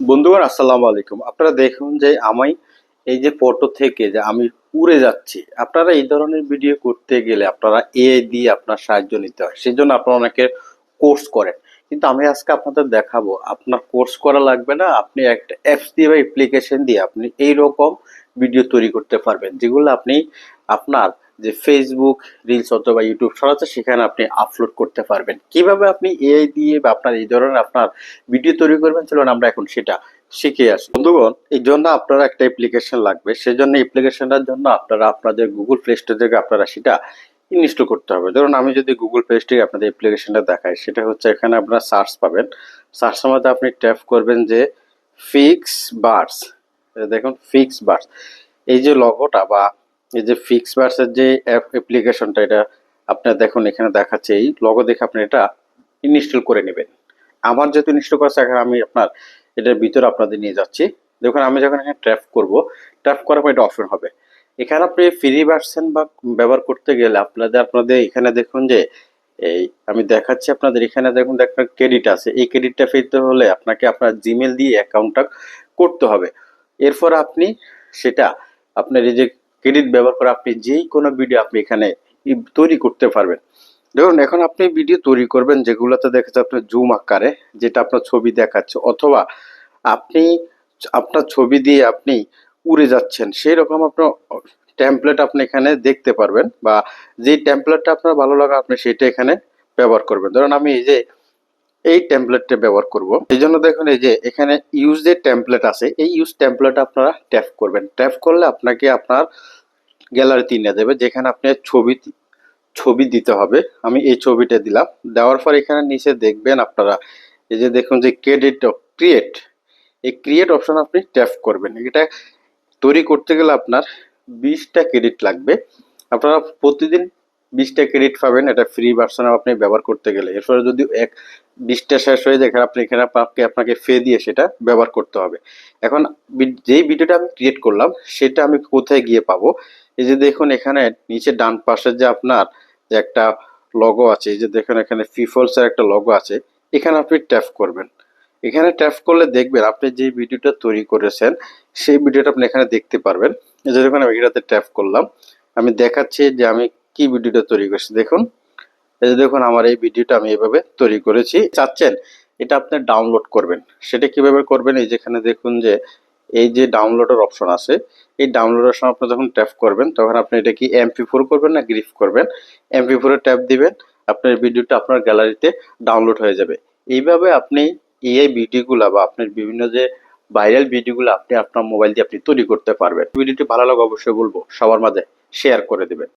বন্ধুগণ, আসসালামু আলাইকুম। আপনারা দেখুন যে আমি এই যে ফটো থেকে যে আমি উড়ে যাচ্ছি, আপনারা এই ধরনের ভিডিও করতে গেলে আপনারা এ দিয়ে আপনার সাহায্য নিতে হয়। সেই জন্য আপনারা অনেকে কোর্স করেন। কিন্তু আমি আজকে আপনাদের দেখাবো, আপনার কোর্স করা লাগবে না, আপনি একটা অ্যাপস দিয়ে বা অ্যাপ্লিকেশন দিয়ে আপনি এই রকম ভিডিও তৈরি করতে পারবেন, যেগুলো আপনি আপনার যে ফেসবুক রিলস অথবা ইউটিউব সরাচ্ছে সেখানে আপনি আপলোড করতে পারবেন। কীভাবে আপনি এআই দিয়ে বা আপনার এই ধরনের আপনার ভিডিও তৈরি করবেন? চলুন আমরা এখন সেটা শিখে আসি। বন্ধুগণ, এই জন্য আপনার একটা অ্যাপ্লিকেশন লাগবে। সেই জন্য অ্যাপ্লিকেশনটার জন্য আপনারা আপনাদের গুগল প্লে স্টোর থেকে আপনারা সেটা ইনস্টল করতে হবে। ধরুন আমি যদি গুগল প্লে স্টোরে আপনাদের অ্যাপ্লিকেশনটা দেখাই, সেটা হচ্ছে এখানে আপনারা সার্চ পাবেন। সার্চের মধ্যে আপনি ট্যাপ করবেন যে ফিক্স বার্স দেখুন ফিক্স বার্স এই যে লগোটা বা এই যে ফিক্স বার্সের যে অ্যাপ অ্যাপ্লিকেশনটা এটা আপনার দেখুন, এখানে দেখাচ্ছে এই লগো দেখে আপনি এটা ইনস্টল করে নেবেন। আমার যেহেতু ইনস্টল করা এখন আমি আপনার এটার ভিতরে আপনাদের নিয়ে যাচ্ছি। দেখুন, আমি যখন এখানে ট্র্যাপ করব ট্র্যাপ করার পর এটা অপশন হবে। এখানে আপনি ফ্রি ভার্সন বা ব্যবহার করতে গেলে আপনাদের আপনাদের এখানে দেখুন যে এই আমি দেখাচ্ছি আপনাদের, এখানে দেখুন একটা ক্রেডিট আছে। এই ক্রেডিটটা পেতে হলে আপনাকে আপনার জিমেল দিয়ে অ্যাকাউন্টটা করতে হবে। এরপর আপনি সেটা, আপনার এই যে ক্রেডিট ব্যবহার করে আপনি যেই কোনো ভিডিও আপনি এখানে তৈরি করতে পারবেন। দেখুন, এখন আপনি ভিডিও তৈরি করবেন যেগুলোতে দেখা যাচ্ছে আপনার জুম আকারে, যেটা আপনার ছবি দেখাচ্ছে, অথবা আপনি আপনার ছবি দিয়ে আপনি উড়ে যাচ্ছেন সেই রকম আপনার টেমপ্লেট আপনি এখানে দেখতে পারবেন বা যেই টেমপ্লেটটা আপনার ভালো লাগা আপনি সেটা এখানে ব্যবহার করবেন। ধরুন আমি এই যে এই টেমপ্লেটটা ব্যবহার করব। এই জন্য দেখুন, এই যে এখানে ইউজ যে টেমপ্লেট আছে, এই ইউজ টেমপ্লেট আপনারা ট্যাপ করবেন। ট্যাপ করলে আপনাকে আপনার গ্যালারিতে নিয়ে যাবে, যেখানে আপনি ছবি ছবি দিতে হবে। আমি এই ছবিটা দিলাম। দেওয়ার পর এখানে নিচে দেখবেন আপনারা, এই যে দেখুন যে ক্রেডিট ক্রিয়েট এই ক্রিয়েট অপশন আপনি ট্যাপ করবেন। এটা তৈরি করতে গেলে আপনার বিশটা ক্রেডিট লাগবে। আপনারা প্রতিদিন বিশটা ক্রেডিট পাবেন, এটা ফ্রি ভার্সন আপনি ব্যবহার করতে গেলে। এরপরে যদি এক, বিশটা শেষ হয়ে যায় আপনি, এখানে আপনাকে আপনাকে ফে দিয়ে সেটা ব্যবহার করতে হবে। এখন যেই ভিডিওটা আমি ক্রিয়েট করলাম, সেটা আমি কোথায় গিয়ে পাবো? এই যে দেখুন এখানে, নিচে ডান পাশে যে আপনার যে একটা লগো আছে, এই যে দেখুন এখানে ফিফলসের একটা লগো আছে, এখানে আপনি ট্যাপ করবেন। এখানে ট্যাপ করলে দেখবেন আপনি যে ভিডিওটা তৈরি করেছেন, সেই ভিডিওটা আপনি এখানে দেখতে পারবেন। এই যে দেখুন আমি এটাতে ট্যাপ করলাম। আমি দেখাচ্ছি যে আমি কি ভিডিওটা তৈরি করেছি? দেখুন। এই যে দেখুন, আমার এই ভিডিওটা আমি এভাবে তৈরি করেছি। চাচ্ছেন, এটা আপনি ডাউনলোড করবেন। সেটা কীভাবে করবেন? এই যেখানে দেখুন যে, এই যে ডাউনলোডের অপশন আছে, এই ডাউনলোডের সময় আপনি যখন ট্যাপ করবেন, তখন আপনি এটা কি এমপি ফোর করবেন না গ্রিফ করবেন? এমপি ফোরে ট্যাপ দিবেন, আপনার ভিডিওটা আপনার গ্যালারিতে ডাউনলোড হয়ে যাবে। এইভাবে আপনি এই ভিডিওগুলো বা আপনার বিভিন্ন যে ভাইরাল ভিডিওগুলো আপনি আপনার মোবাইল দিয়ে আপনি তৈরি করতে পারবেন। ভিডিওটি ভালো লাগে অবশ্যই বলব, সবার মাঝে শেয়ার করে দিবেন।